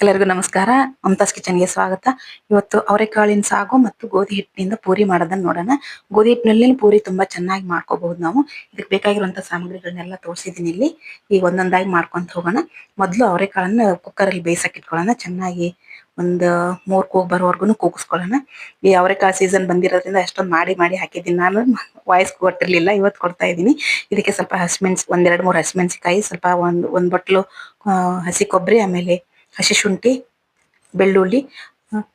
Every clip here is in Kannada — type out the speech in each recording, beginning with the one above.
ಎಲ್ಲರಿಗೂ ನಮಸ್ಕಾರ. ಮಮತಾಸ್ ಕಿಚನ್ಗೆ ಸ್ವಾಗತ. ಇವತ್ತು ಅವರೆಕಾಳಿನ ಸಾಗು ಮತ್ತು ಗೋಧಿ ಹಿಟ್ಟಿನಿಂದ ಪೂರಿ ಮಾಡೋದನ್ನ ನೋಡೋಣ. ಗೋಧಿ ಹಿಟ್ಟಿನಲ್ಲಿ ಪೂರಿ ತುಂಬಾ ಚೆನ್ನಾಗಿ ಮಾಡ್ಕೋಬಹುದು ನಾವು. ಇದಕ್ಕೆ ಬೇಕಾಗಿರುವಂತ ಸಾಮಗ್ರಿಗಳನ್ನೆಲ್ಲ ತೋರಿಸಿದೀನಿ ಇಲ್ಲಿ. ಈಗ ಒಂದೊಂದಾಗಿ ಮಾಡ್ಕೊಂತ ಹೋಗೋಣ. ಮೊದಲು ಅವರೆಕಾಳನ್ನ ಕುಕ್ಕರ್ ಅಲ್ಲಿ ಬೇಯಿಸಕ್ ಇಟ್ಕೊಳ್ಳೋಣ ಚೆನ್ನಾಗಿ ಒಂದು ಮೂರ್ ಕೂಗ್ ಬರೋವರೆಗೂ ಕೂಗಿಸ್ಕೊಳ್ಳೋಣ. ಈ ಅವರೆಕಾಳು ಸೀಸನ್ ಬಂದಿರೋದ್ರಿಂದ ಅಷ್ಟೊಂದು ಮಾಡಿ ಮಾಡಿ ಹಾಕಿದ್ದೀನಿ. ನಾನು ವಾಯ್ಸ್ ಕೊಟ್ಟಿರಲಿಲ್ಲ, ಇವತ್ತು ಕೊಡ್ತಾ ಇದ್ದೀನಿ. ಇದಕ್ಕೆ ಸ್ವಲ್ಪ ಹಸಿಮೆಣಸು, ಒಂದೆರಡು ಮೂರು ಹಸಿಮೆಣ್ಸಿಕಾಯಿ ಸ್ವಲ್ಪ ಒಂದು, ಒಂದ್ ಬಟ್ಲು ಹಸಿ ಕೊಬ್ಬರಿ, ಆಮೇಲೆ ಹಸಿ ಶುಂಠಿ, ಬೆಳ್ಳುಳ್ಳಿ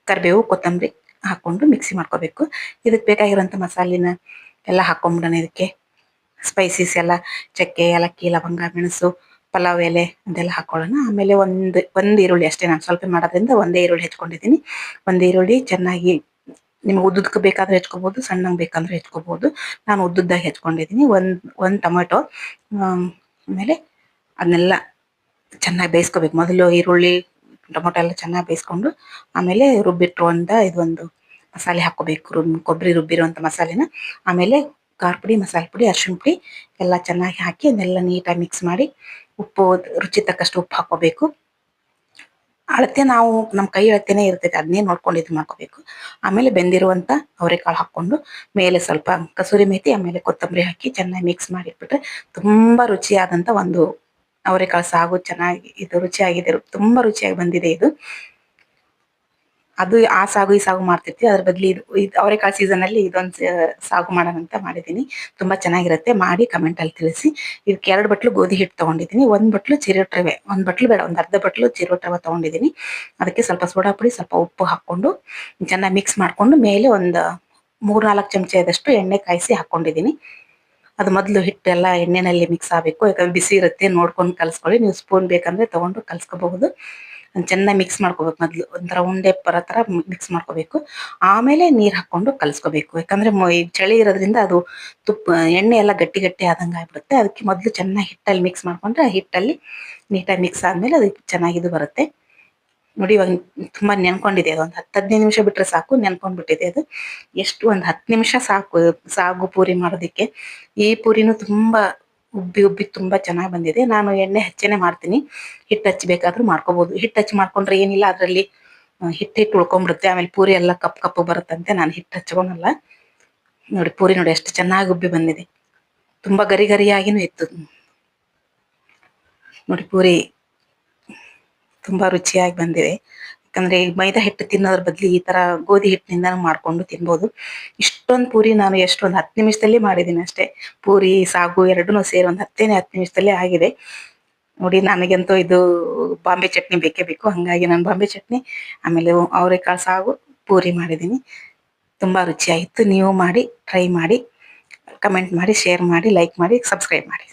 ಕರಿಬೇವು, ಕೊತ್ತಂಬರಿ ಹಾಕ್ಕೊಂಡು ಮಿಕ್ಸಿ ಮಾಡ್ಕೋಬೇಕು. ಇದಕ್ಕೆ ಬೇಕಾಗಿರುವಂತ ಮಸಾಲಿನ ಎಲ್ಲ ಹಾಕ್ಕೊಂಬಿಡೋಣ ಇದಕ್ಕೆ. ಸ್ಪೈಸೀಸ್ ಎಲ್ಲ, ಚಕ್ಕೆ, ಏಲಕ್ಕಿ, ಲವಂಗ, ಮೆಣಸು, ಪಲಾವ್, ಎಲೆ ಅದೆಲ್ಲ ಹಾಕೊಳ್ಳೋಣ. ಆಮೇಲೆ ಒಂದು ಒಂದು ಈರುಳ್ಳಿ ಅಷ್ಟೇ. ನಾನು ಸ್ವಲ್ಪ ಮಾಡೋದ್ರಿಂದ ಒಂದೇ ಈರುಳ್ಳಿ ಹೆಚ್ಕೊಂಡಿದ್ದೀನಿ. ಒಂದು ಈರುಳ್ಳಿ ಚೆನ್ನಾಗಿ ನಿಮ್ಗೆ ಉದ್ದಕ್ಕೆ ಬೇಕಾದ್ರೆ ಹೆಚ್ಕೋಬೋದು, ಸಣ್ಣಗೆ ಬೇಕಂದ್ರೆ ಹೆಚ್ಕೋಬೋದು. ನಾನು ಉದ್ದುದ್ದಾಗಿ ಹೆಚ್ಕೊಂಡಿದ್ದೀನಿ. ಒಂದು ಒಂದು ಟೊಮೆಟೊ ಆಮೇಲೆ ಅದನ್ನೆಲ್ಲ ಚೆನ್ನಾಗಿ ಬೇಯಿಸ್ಕೋಬೇಕು. ಮೊದಲು ಈರುಳ್ಳಿ ಟೊಮೊಟೊ ಎಲ್ಲ ಚೆನ್ನಾಗಿ ಬೇಯಿಸ್ಕೊಂಡು ಆಮೇಲೆ ರುಬ್ಬಿಟ್ಟಿರುವಂಥ ಇದೊಂದು ಮಸಾಲೆ ಹಾಕೋಬೇಕು ರುಬ್, ಕೊಬ್ಬರಿ ರುಬ್ಬಿರುವಂಥ ಮಸಾಲೆನ. ಆಮೇಲೆ ಖಾರ ಪುಡಿ, ಮಸಾಲೆ ಪುಡಿ, ಅರಿಶಿಣ ಪುಡಿ ಎಲ್ಲ ಚೆನ್ನಾಗಿ ಹಾಕಿ ಅದನ್ನೆಲ್ಲ ನೀಟಾಗಿ ಮಿಕ್ಸ್ ಮಾಡಿ ಉಪ್ಪು, ರುಚಿ ತಕ್ಕಷ್ಟು ಉಪ್ಪು ಹಾಕೋಬೇಕು ಅಳತೆ ನಾವು ನಮ್ಮ ಕೈ ಅಳತೆನೇ ಇರ್ತೈತೆ, ಅದನ್ನೇ ನೋಡ್ಕೊಂಡು ಇದು ಮಾಡ್ಕೋಬೇಕು. ಆಮೇಲೆ ಬೆಂದಿರುವಂಥ ಅವರೆಕಾಳು ಹಾಕ್ಕೊಂಡು ಮೇಲೆ ಸ್ವಲ್ಪ ಕಸೂರಿ ಮೇಥಿ ಆಮೇಲೆ ಕೊತ್ತಂಬರಿ ಹಾಕಿ ಚೆನ್ನಾಗಿ ಮಿಕ್ಸ್ ಮಾಡಿಟ್ಬಿಟ್ರೆ ತುಂಬಾ ರುಚಿಯಾದಂತ ಒಂದು ಅವರೆಕಾಳು ಸಾಗು ಚೆನ್ನಾಗಿ, ಇದು ರುಚಿಯಾಗಿದೆ, ತುಂಬಾ ರುಚಿಯಾಗಿ ಬಂದಿದೆ ಇದು. ಅದು ಆ ಸಾಗು, ಈ ಸಾಗು ಮಾಡ್ತಿರ್ತೀವಿ. ಅದ್ರ ಬದ್ಲಿ ಇದು ಇದು ಅವರೆಕಾಳು ಸೀಸನ್ ಅಲ್ಲಿ ಇದೊಂದು ಸಾಗು ಮಾಡೋಣ ಅಂತ ಮಾಡಿದ್ದೀನಿ. ತುಂಬಾ ಚೆನ್ನಾಗಿರುತ್ತೆ. ಮಾಡಿ ಕಮೆಂಟ್ ಅಲ್ಲಿ ತಿಳಿಸಿ. ಇದಕ್ಕೆ ಎರಡು ಬಟ್ಲು ಗೋಧಿ ಹಿಟ್ಟು ತಗೊಂಡಿದ್ದೀನಿ. ಒಂದು ಬಟ್ಲು ಚಿರೋಟ್ ಒಂದ್ ಬಟ್ಲು ಬೇಡ, ಒಂದು ಅರ್ಧ ಬಟ್ಲು ಚಿರೋಟ್ ರವೆ ತಗೊಂಡಿದ್ದೀನಿ. ಅದಕ್ಕೆ ಸ್ವಲ್ಪ ಸೋಡಾ ಪುಡಿ, ಸ್ವಲ್ಪ ಉಪ್ಪು ಹಾಕೊಂಡು ಚೆನ್ನಾಗಿ ಮಿಕ್ಸ್ ಮಾಡ್ಕೊಂಡು, ಮೇಲೆ ಒಂದು ಮೂರ್ ನಾಲ್ಕು ಚಮಚದಷ್ಟು ಎಣ್ಣೆ ಕಾಯಿಸಿ ಹಾಕೊಂಡಿದ್ದೀನಿ. ಅದು ಮೊದಲು ಹಿಟ್ಟೆಲ್ಲ ಎಣ್ಣೆನಲ್ಲಿ ಮಿಕ್ಸ್ ಆಗಬೇಕು. ಯಾಕಂದ್ರೆ ಬಿಸಿ ಇರುತ್ತೆ, ನೋಡ್ಕೊಂಡು ಕಲ್ಸ್ಕೊಳ್ಳಿ. ನೀವು ಸ್ಪೂನ್ ಬೇಕಂದ್ರೆ ತೊಗೊಂಡು ಕಲ್ಸ್ಕೋಬಹುದು. ಚೆನ್ನಾಗಿ ಮಿಕ್ಸ್ ಮಾಡ್ಕೋಬೇಕು ಮೊದಲು. ಒಂಥರ ಉಂಡೆ ಬರೋ ಥರ ಮಿಕ್ಸ್ ಮಾಡ್ಕೋಬೇಕು. ಆಮೇಲೆ ನೀರು ಹಾಕೊಂಡು ಕಲ್ಸ್ಕೋಬೇಕು. ಯಾಕಂದ್ರೆ ಚಳಿ ಇರೋದ್ರಿಂದ ಅದು ತುಪ್ಪ, ಎಣ್ಣೆ ಎಲ್ಲ ಗಟ್ಟಿ ಗಟ್ಟಿ ಆದಂಗೆ ಆಗ್ಬಿಡುತ್ತೆ. ಅದಕ್ಕೆ ಮೊದಲು ಚೆನ್ನಾಗಿ ಹಿಟ್ಟಲ್ಲಿ ಮಿಕ್ಸ್ ಮಾಡ್ಕೊಂಡ್ರೆ ಹಿಟ್ಟಲ್ಲಿ ನೀಟಾಗಿ ಮಿಕ್ಸ್ ಆದಮೇಲೆ ಅದು ಚೆನ್ನಾಗಿದು ಬರುತ್ತೆ. ನೋಡಿ ಇವಾಗ ತುಂಬಾ ನೆನ್ಕೊಂಡಿದೆ ಅದು. ಒಂದು ಹತ್ತು ಹದಿನೈದು ನಿಮಿಷ ಬಿಟ್ರೆ ಸಾಕು, ನೆನ್ಕೊಂಡ್ಬಿಟ್ಟಿದೆ ಅದು. ಎಷ್ಟು ಒಂದು ಹತ್ತು ನಿಮಿಷ ಸಾಕು, ಸಾಗು ಪೂರಿ ಮಾಡೋದಕ್ಕೆ. ಈ ಪೂರಿನೂ ತುಂಬಾ ಉಬ್ಬಿ ಉಬ್ಬಿ ತುಂಬಾ ಚೆನ್ನಾಗಿ ಬಂದಿದೆ. ನಾನು ಎಣ್ಣೆ ಹಚ್ಚೇನೆ ಮಾಡ್ತೀನಿ. ಹಿಟ್ಟು ಹಚ್ಚಬೇಕಾದ್ರೂ ಮಾಡ್ಕೋಬಹುದು ಹಿಟ್ಟು ಹಚ್ಚಿ ಮಾಡ್ಕೊಂಡ್ರೆ ಏನಿಲ್ಲ, ಅದರಲ್ಲಿ ಹಿಟ್ಟು ಹಿಟ್ಟು ಉಳ್ಕೊಂಡ್ಬಿಡುತ್ತೆ. ಆಮೇಲೆ ಪೂರಿ ಎಲ್ಲ ಕಪ್ ಕಪ್ಪು ಬರುತ್ತಂತೆ. ನಾನು ಹಿಟ್ಟು ಹಚ್ಕೊಳಲ್ಲ. ನೋಡಿ, ಪೂರಿ ನೋಡಿ ಎಷ್ಟು ಚೆನ್ನಾಗಿ ಉಬ್ಬಿ ಬಂದಿದೆ. ತುಂಬಾ ಗರಿ ಗರಿಯಾಗಿನೂ ಇತ್ತು. ನೋಡಿ, ಪೂರಿ ತುಂಬಾ ರುಚಿಯಾಗಿ ಬಂದಿದೆ. ಯಾಕಂದ್ರೆ ಮೈದಾ ಹಿಟ್ಟು ತಿನ್ನೋದ್ರ ಬದ್ಲು ಈ ತರ ಗೋಧಿ ಹಿಟ್ಟಿನಿಂದ ಮಾಡ್ಕೊಂಡು ತಿನ್ಬೋದು. ಇಷ್ಟೊಂದು ಪೂರಿ ನಾನು ಎಷ್ಟೊಂದು ಹತ್ತು ನಿಮಿಷದಲ್ಲಿ ಮಾಡಿದ್ದೀನಿ ಅಷ್ಟೇ. ಪೂರಿ, ಸಾಗು ಎರಡೂ ಸೇರಿ ಒಂದು ಹತ್ತೇನೆ ಹತ್ತು ನಿಮಿಷದಲ್ಲಿ ಆಗಿದೆ. ನೋಡಿ, ನನಗಂತೂ ಇದು ಬಾಂಬೆ ಚಟ್ನಿ ಬೇಕೇ ಬೇಕು. ಹಂಗಾಗಿ ನಾನು ಬಾಂಬೆ ಚಟ್ನಿ, ಆಮೇಲೆ ಅವರೆಕಾಳು ಸಾಗು, ಪೂರಿ ಮಾಡಿದ್ದೀನಿ. ತುಂಬಾ ರುಚಿಯಾಗಿತ್ತು. ನೀವು ಮಾಡಿ, ಟ್ರೈ ಮಾಡಿ, ಕಮೆಂಟ್ ಮಾಡಿ, ಶೇರ್ ಮಾಡಿ, ಲೈಕ್ ಮಾಡಿ, ಸಬ್ಸ್ಕ್ರೈಬ್ ಮಾಡಿ.